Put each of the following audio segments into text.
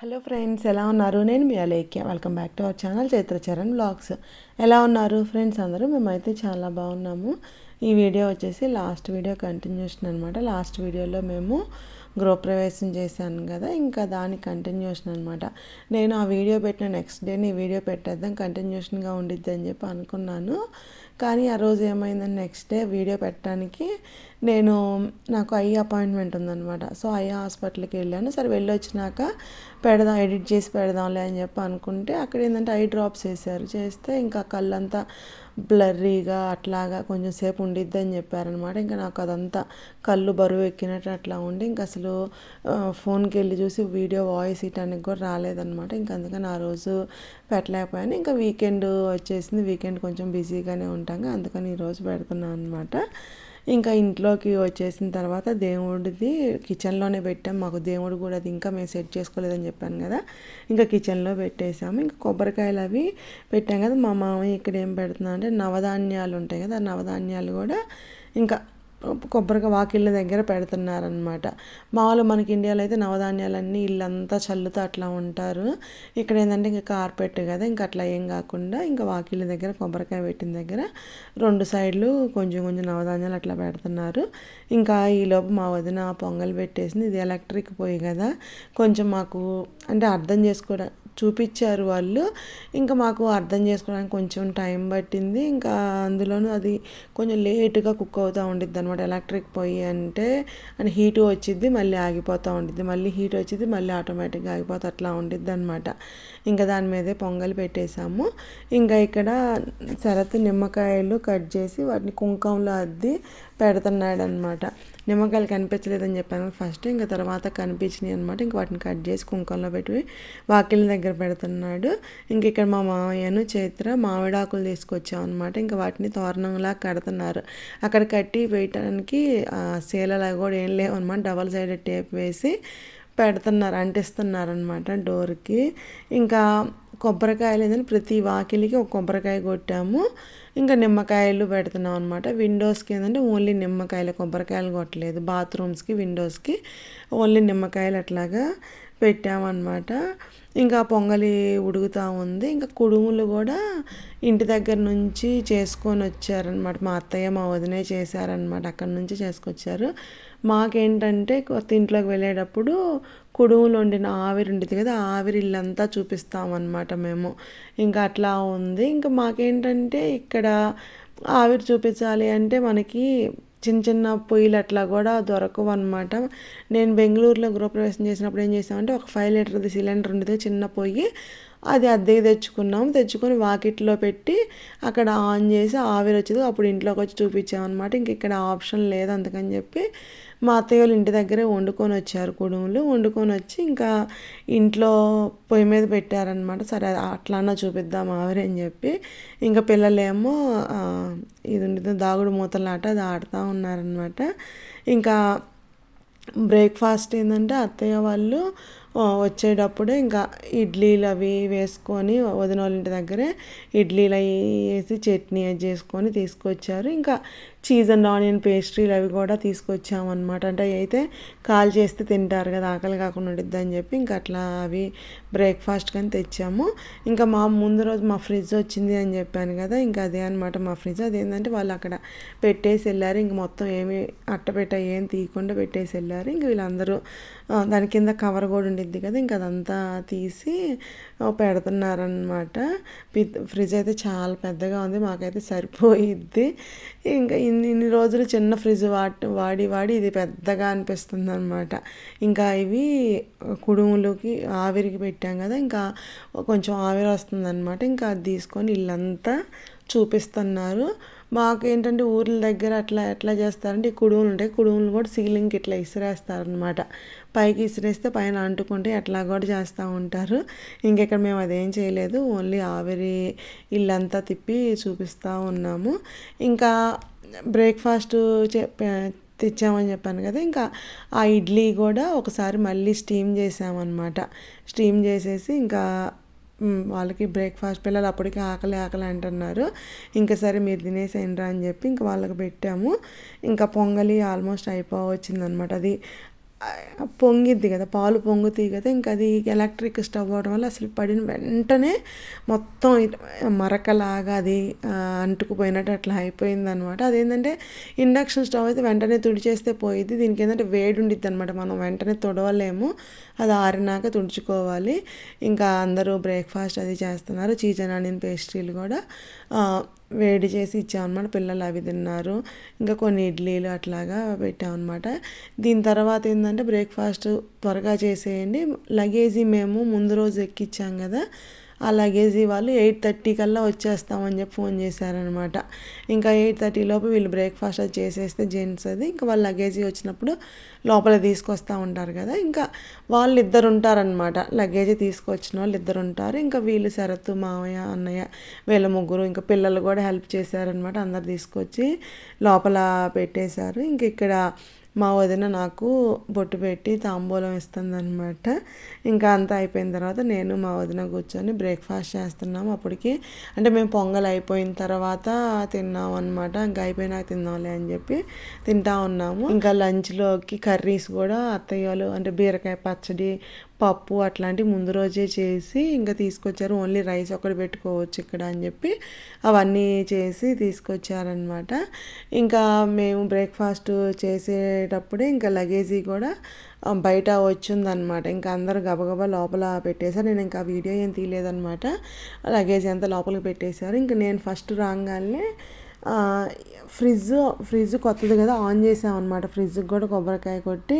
Hello friends ఎలా ఉన్నారు? నేను మీ Alekhya. Welcome back to our channel Chaitracharan vlogs ఎలా ఉన్నారు ఫ్రెండ్స్ అందరూ మేమైతే చాలా బాగున్నాము. ఈ వీడియో వచ్చేసి లాస్ట్ వీడియో కంటిన్యూషన్ అనమాట లాస్ట్ వీడియోలో మేము గృహప్రవేశం చేశాను కదా ఇంకా దాని కంటిన్యూషన్ అనమాట నేను ఆ వీడియో పెట్టిన నెక్స్ట్ డేని ఈ వీడియో పెట్టేద్దాం కంటిన్యూషన్గా ఉండిద్ది అని చెప్పి అనుకున్నాను. కానీ ఆ రోజు ఏమైందని నెక్స్ట్ డే వీడియో పెట్టడానికి నేను నాకు ఐ అపాయింట్మెంట్ ఉందనమాట సో ఐ హాస్పిటల్కి వెళ్ళాను. సరే వెళ్ళి వచ్చినాక పెడదాం ఎడిట్ చేసి పెడదాంలే అని చెప్పి అనుకుంటే అక్కడ ఏంటంటే ఐ డ్రాప్స్ వేసారు చేస్తే ఇంకా కళ్ళంతా బ్లర్రీగా అట్లాగా కొంచెం సేపు ఉండిద్ది అని చెప్పారనమాట ఇంకా నాకు అదంతా కళ్ళు బరువు ఎక్కినట్టు అట్లా ఉండి ఇంకా అసలు ఫోన్కి వెళ్ళి చూసి వీడియో వాయిస్ ఇటానికి కూడా రాలేదనమాట ఇంకా అందుకని ఆ రోజు పెట్టలేకపోయాను. ఇంకా వీకెండ్ వచ్చేసింది. వీకెండ్ కొంచెం బిజీగానే ఉంటుంది ఉంటాం అందుకని ఈరోజు పెడుతున్నాను అనమాట ఇంకా ఇంట్లోకి వచ్చేసిన తర్వాత దేవుడిది కిచెన్లోనే పెట్టాం. మాకు దేవుడు కూడా అది ఇంకా మేము సెట్ చేసుకోలేదని చెప్పాను కదా. ఇంకా కిచెన్లో పెట్టేసాము ఇంకా కొబ్బరికాయలు అవి పెట్టాం కదా. మా మామయ్య ఇక్కడ ఏం పెడుతున్నా అంటే నవధాన్యాలు ఉంటాయి కదా నవధాన్యాలు కూడా ఇంకా కొబ్బరికాయ వాకిళ్ళ దగ్గర పెడుతున్నారనమాట మామూలు మనకి ఇండియాలో అయితే నవధాన్యాలన్నీ ఇల్లంతా చల్లుతూ అట్లా ఉంటారు. ఇక్కడ ఏంటంటే ఇంకా కార్పెట్ కదా ఇంకా అట్లా ఏం కాకుండా ఇంకా వాకిళ్ళ దగ్గర కొబ్బరికాయ పెట్టిన దగ్గర రెండు సైడ్లు కొంచెం కొంచెం నవధాన్యాలు అట్లా పెడుతున్నారు. ఇంకా ఈలోపు మా వదిన పొంగల్ పెట్టేసింది. ఇది ఎలక్ట్రిక్ పొయ్యి కదా. కొంచెం మాకు అంటే అర్థం చేసుకోవడం చూపించారు వాళ్ళు. ఇంకా మాకు అర్థం చేసుకోవడానికి కొంచెం టైం పట్టింది. ఇంకా అందులోనూ అది కొంచెం లేటుగా కుక్ అవుతూ ఉండిద్ది అనమాట ఎలక్ట్రిక్ పొయ్యి అంటే అని హీటు వచ్చిద్ది మళ్ళీ ఆగిపోతూ ఉండిద్ది. మళ్ళీ హీట్ వచ్చింది మళ్ళీ ఆటోమేటిక్గా ఆగిపోతే అట్లా ఉండిద్ది అనమాట ఇంకా దాని మీదే పొంగల్ పెట్టేశాము ఇంకా ఇక్కడ శరత్ నిమ్మకాయలు కట్ చేసి వాటిని కుంకంలో అద్ది పెడుతున్నాడు అనమాట నిమ్మకాయలు కనిపించలేదని చెప్పాను. ఫస్ట్ ఇంకా తర్వాత కనిపించినాయి అనమాట ఇంకా వాటిని కట్ చేసి కుంకంలో పెట్టి వాకిలి దగ్గర పెడుతున్నాడు. ఇంక ఇక్కడ మా మామయ్యను చైత్ర మామిడాకులు తీసుకొచ్చాం అనమాట ఇంకా వాటిని తోరణంలా కడుతున్నారు. అక్కడ కట్టి వేయటానికి శీలలా కూడా ఏం లేవు అనమాట డబల్ సైడ్ టేప్ వేసి పెడుతున్నారు అంటిస్తున్నారు అనమాట డోర్కి. ఇంకా కొబ్బరికాయలు ఏంటంటే ప్రతి వాకిలికి ఒక కొబ్బరికాయ కొట్టాము. ఇంకా నిమ్మకాయలు పెడుతున్నాం అనమాట విండోస్కి ఏంటంటే ఓన్లీ నిమ్మకాయలు కొబ్బరికాయలు కొట్టలేదు. బాత్రూమ్స్కి విండోస్కి ఓన్లీ నిమ్మకాయలు అట్లాగా పెట్టామన్నమాట. ఇంకా పొంగలి ఉడుగుతూ ఉంది. ఇంకా కుడుములు కూడా ఇంటి దగ్గర నుంచి చేసుకొని వచ్చారనమాట మా అత్తయ్య మా వదినే చేశారనమాట అక్కడ నుంచి చేసుకొచ్చారు. మాకేంటంటే కొత్త ఇంట్లోకి వెళ్ళేటప్పుడు కుడుములు వండిన ఆవిరి ఉండేది కదా ఆవిరి ఇల్లంతా చూపిస్తామన్నమాట మేము. ఇంకా అట్లా ఉంది. ఇంకా మాకేంటంటే ఇక్కడ ఆవిరి చూపించాలి అంటే మనకి చిన్న చిన్న పొయ్యిలు అట్లా కూడా దొరకవు అనమాట నేను బెంగళూరులో గృహప్రవేశం చేసినప్పుడు ఏం చేసామంటే ఒక ఫైవ్ లీటర్ది సిలిండర్ ఉండేది చిన్న పొయ్యి. అది అద్దెకి తెచ్చుకున్నాం. తెచ్చుకొని వాకిట్లో పెట్టి అక్కడ ఆన్ చేసి ఆవిరి వచ్చేది. అప్పుడు ఇంట్లోకి వచ్చి చూపించామన్నమాట. ఇంక ఇక్కడ ఆప్షన్ లేదు అందుకని చెప్పి మా అత్తయ్య వాళ్ళు ఇంటి దగ్గరే వండుకొని వచ్చారు కుడుములు. వండుకొని వచ్చి ఇంకా ఇంట్లో పొయ్యి మీద పెట్టారనమాట సరే అట్లానా చూపిద్దాం ఆవిరి అని చెప్పి. ఇంకా పిల్లలేమో ఇది ఉండేది దాగుడు మూతలాట అది ఆడుతూ ఉన్నారనమాట ఇంకా బ్రేక్ఫాస్ట్ ఏంటంటే అత్తయ్య వాళ్ళు వచ్చేటప్పుడే ఇంకా ఇడ్లీలు అవి వేసుకొని వదిన వాళ్ళ ఇంటి దగ్గరే ఇడ్లీలు అవి వేసి చట్నీ అది చేసుకొని తీసుకొచ్చారు. ఇంకా చీజ్ అండ్ ఆనియన్ పేస్ట్రీలు అవి కూడా తీసుకొచ్చామన్నమాట. అంటే అయితే కాల్ చేస్తే తింటారు కదా ఆకలి కాకుండా ఉండిద్ది అని చెప్పి ఇంకా అట్లా అవి బ్రేక్ఫాస్ట్ కానీ తెచ్చాము. ఇంకా మా ముందు రోజు మా ఫ్రిడ్జ్ వచ్చింది అని చెప్పాను కదా ఇంకా అదే అనమాట మా ఫ్రిడ్జ్. అదేంటంటే వాళ్ళు అక్కడ పెట్టేసి వెళ్ళారు. ఇంక మొత్తం ఏమి అట్టపెట్ట ఏం తీయకుండా పెట్టేసి వెళ్ళారు. ఇంక వీళ్ళందరూ దాని కింద కవర్ కూడా ఉండిద్ది కదా ఇంక అదంతా తీసి పెడుతున్నారనమాట ఫ్రిడ్జ్ అయితే చాలా పెద్దగా ఉంది మాకైతే సరిపోయిద్ది. ఇంకా ఇన్ని ఇన్ని రోజులు చిన్న ఫ్రిడ్జ్ వాడి వాడి వాడి ఇది పెద్దగా అనిపిస్తుంది అనమాట ఇంకా ఇవి కుడుములకి ఆవిరికి పెట్టాం కదా ఇంకా కొంచెం ఆవిరి వస్తుంది అనమాట ఇంకా అది తీసుకొని ఇల్లంతా చూపిస్తున్నారు. మాకు ఏంటంటే ఊర్ల దగ్గర అట్లా ఎట్లా చేస్తారంటే ఈ కుడుములు ఉంటాయి. కుడుములు కూడా సీలింగ్కి ఇట్లా ఇసిరేస్తారనమాట పైకి ఇసిరేస్తే పైన అంటుకుంటే అట్లా కూడా చేస్తూ ఉంటారు. ఇంకెక్కడ మేము అదేం చేయలేదు. ఓన్లీ ఆవిరి ఇల్లంతా తిప్పి చూపిస్తూ ఉన్నాము. ఇంకా బ్రేక్ఫాస్ట్ తెచ్చామని చెప్పాను కదా ఇంకా ఆ ఇడ్లీ కూడా ఒకసారి మళ్ళీ స్టీమ్ చేసామన్నమాట. స్టీమ్ చేసేసి ఇంకా వాళ్ళకి బ్రేక్ఫాస్ట్ పిల్లలు అప్పటికి ఆకలి ఆకలి అంటున్నారు. ఇంకా సరే మీరు తినేసేయండి అని చెప్పి ఇంకా వాళ్ళకి పెట్టాము. ఇంకా పొంగలి ఆల్మోస్ట్ అయిపోవచ్చిందనమాట అది పొంగిద్ది కదా పాలు పొంగుతాయి కదా ఇంకా అది ఎలక్ట్రిక్ స్టవ్ అవడం వల్ల అసలు పడిన వెంటనే మొత్తం మరకలాగా అది అంటుకుపోయినట్టు అట్లా అయిపోయింది అనమాట అదేంటంటే ఇండక్షన్ స్టవ్ అయితే వెంటనే తుడిచేస్తే పోయిద్ది. దీనికి ఏంటంటే వేడి ఉండిద్ది అనమాట మనం వెంటనే తుడవలేము. అది ఆరినాక తుడుచుకోవాలి. ఇంకా అందరూ బ్రేక్ఫాస్ట్ అది చేస్తున్నారు. చీజన్ ఆనియన్ పేస్ట్రీలు కూడా. వేడి చేసి ఇచ్చామన్నమాట. పిల్లలు అవి తిన్నారు. ఇంకా కొన్ని ఇడ్లీలు అట్లాగా పెట్టామన్నమాట. దీని తర్వాత ఏంటంటే బ్రేక్ఫాస్ట్ త్వరగా చేసేయండి. లగేజీ మేము ముందు రోజు ఎక్కిచ్చాం కదా. ఆ లగేజీ వాళ్ళు ఎయిట్ థర్టీ కల్లా వచ్చేస్తామని చెప్పి ఫోన్ చేశారనమాట. ఇంకా ఎయిట్ థర్టీ లోపు వీళ్ళు బ్రేక్ఫాస్ట్ అది చేసేస్తే జెంట్స్ అది ఇంకా వాళ్ళ లగేజీ వచ్చినప్పుడు లోపల తీసుకొస్తూ ఉంటారు కదా. ఇంకా వాళ్ళు ఇద్దరు ఉంటారనమాట. లగేజీ తీసుకొచ్చిన వాళ్ళు ఇద్దరు ఉంటారు. ఇంకా వీళ్ళు శరత్ మావయ్య అన్నయ్య వీళ్ళ ముగ్గురు ఇంకా పిల్లలు కూడా హెల్ప్ చేశారనమాట. అందరు తీసుకొచ్చి లోపల పెట్టేశారు. ఇంక ఇక్కడ మా వదిన నాకు బొట్టు పెట్టి తాంబూలం ఇస్తుందనమాట ఇంకా అంతా అయిపోయిన తర్వాత నేను మా వదిన కూర్చొని బ్రేక్ఫాస్ట్ చేస్తున్నాము అప్పటికి అంటే మేము పొంగల్ అయిపోయిన తర్వాత తిన్నాం అనమాట ఇంకా అయిపోయినాక తిందాంలే అని చెప్పి తింటా ఉన్నాము. ఇంకా లంచ్లోకి కర్రీస్ కూడా అత్తయ్యలు అంటే బీరకాయ పచ్చడి పప్పు అట్లాంటివి ముందు రోజే చేసి ఇంకా తీసుకొచ్చారు. ఓన్లీ రైస్ ఒకటి పెట్టుకోవచ్చు ఇక్కడ అని చెప్పి అవన్నీ చేసి తీసుకొచ్చారనమాట ఇంకా మేము బ్రేక్ఫాస్ట్ చేసేటప్పుడే ఇంకా లగేజీ కూడా బయట వచ్చిందనమాట ఇంకా అందరు గబగబా లోపల పెట్టేశారు. నేను ఇంకా వీడియో ఏం తీయలేదనమాట లగేజ్ అంతా లోపలికి పెట్టేశారు. ఇంకా నేను ఫస్ట్ రాగానే ఫ్రిడ్జ్ ఫ్రిడ్జ్ కొత్తది కదా ఆన్ చేసామన్నమాట. ఫ్రిడ్జ్కి కూడా కొబ్బరికాయ కొట్టి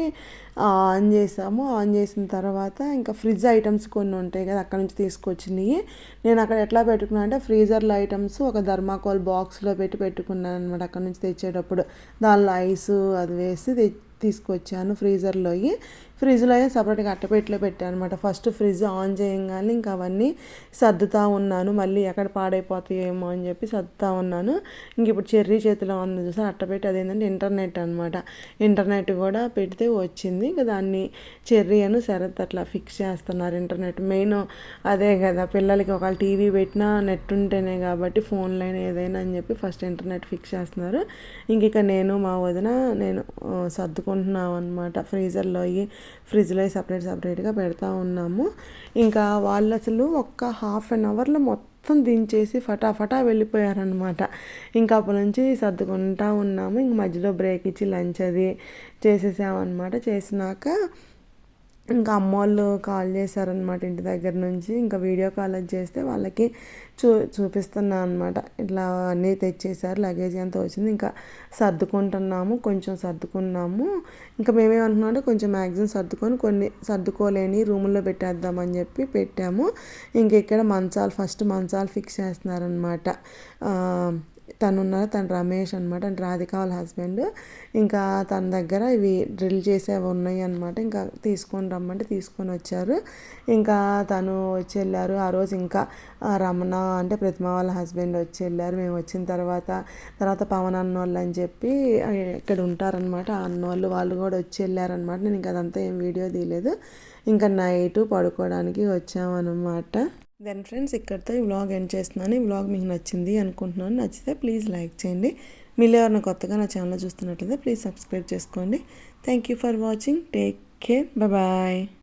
ఆన్ చేసాము. ఆన్ చేసిన తర్వాత ఇంకా ఫ్రిడ్జ్ ఐటమ్స్ కొన్ని ఉంటాయి కదా అక్కడ నుంచి తీసుకొచ్చినాయి. నేను అక్కడ ఎట్లా పెట్టుకున్నాను అంటే ఫ్రీజర్లో ఐటమ్స్ ఒక ధర్మాకోల్ బాక్స్లో పెట్టి పెట్టుకున్నాను అనమాట అక్కడ నుంచి తెచ్చేటప్పుడు. దానిలో ఐస్ అది వేసి తీసుకొచ్చాను ఫ్రీజర్లోకి ఫ్రిడ్జ్లో సపరేట్గా అట్టపెట్టిలో పెట్టాను అనమాట ఫస్ట్ ఫ్రిడ్జ్ ఆన్ చేయగానే ఇంకా అవన్నీ సర్దుతా ఉన్నాను. మళ్ళీ ఎక్కడ పాడైపోతాయేమో అని చెప్పి సర్దుతా ఉన్నాను. ఇంక ఇప్పుడు చెర్రీ చేతిలో ఉంది చూసాను అట్టపెట్టి అదేంటంటే ఇంటర్నెట్ అనమాట ఇంటర్నెట్ కూడా పెడితే వచ్చింది. ఇంకా దాన్ని చెర్రీ అని శరత్ అట్లా ఫిక్స్ చేస్తున్నారు ఇంటర్నెట్ మెయిన్ అదే కదా పిల్లలకి ఒకవేళ టీవీ పెట్టినా నెట్ ఉంటేనే కాబట్టి ఫోన్లైనా ఏదైనా అని చెప్పి ఫస్ట్ ఇంటర్నెట్ ఫిక్స్ చేస్తున్నారు. ఇంక ఇక నేను మా వదిన నేను పెట్టుకుంటున్నాం అనమాట ఫ్రీజర్లో ఫ్రిడ్జ్లో సపరేట్ సపరేట్గా పెడతా ఉన్నాము. ఇంకా వాళ్ళు అసలు ఒక్క హాఫ్ అన్ అవర్లో మొత్తం దించేసి ఫటాఫటా వెళ్ళిపోయారనమాట ఇంకా అప్పటి నుంచి సర్దుకుంటా ఉన్నాము. ఇంక మధ్యలో బ్రేక్ ఇచ్చి లంచ్ అది చేసేసామన్నమాట. చేసినాక ఇంకా అమ్మ వాళ్ళు కాల్ చేశారనమాట ఇంటి దగ్గర నుంచి. ఇంకా వీడియో కాల్ చేస్తే వాళ్ళకి చూ చూపిస్తున్నా అనమాట ఇట్లా అన్నీ తెచ్చేసారు లగేజ్ అంత వచ్చింది. ఇంకా సర్దుకుంటున్నాము కొంచెం సర్దుకున్నాము. ఇంకా మేమేమంటున్నాం అంటే కొంచెం మ్యాక్సిమం సర్దుకొని కొన్ని సర్దుకోలేని రూముల్లో పెట్టేద్దామని చెప్పి పెట్టాము. ఇంక ఇక్కడ మంచాలు ఫస్ట్ మంచాలు ఫిక్స్ చేస్తున్నారనమాట తను ఉన్నారు తను రమేష్ అనమాట అంటే రాధిక వాళ్ళ హస్బెండ్. ఇంకా తన దగ్గర ఇవి డ్రిల్ చేసేవి ఉన్నాయి అనమాట ఇంకా తీసుకొని రమ్మంటే తీసుకొని వచ్చారు. ఇంకా తను వచ్చి వెళ్ళారు. ఆ రోజు ఇంకా రమణ అంటే ప్రతిమ వాళ్ళ హస్బెండ్ వచ్చి వెళ్ళారు. మేము వచ్చిన తర్వాత తర్వాత పవన్ అన్నోళ్ళు అని చెప్పి ఇక్కడ ఉంటారనమాట అన్నోళ్ళు వాళ్ళు కూడా వచ్చి వెళ్ళారనమాట నేను ఇంకా అదంతా ఏం వీడియో తీయలేదు. ఇంకా నైట్ పడుకోవడానికి వచ్చామన్నమాట. దెన్ ఫ్రెండ్స్ ఇక్కడితో ఈ వ్లాగ్ ఎండ్ చేస్తున్నాను. ఈ వ్లాగ్ మీకు నచ్చింది అనుకుంటున్నాను. నచ్చితే ప్లీజ్ లైక్ చేయండి. మీరు ఎవరైనా కొత్తగా నా ఛానల్ చూస్తున్నట్లయితే ప్లీజ్ సబ్స్క్రైబ్ చేసుకోండి. Thank you for watching take care bye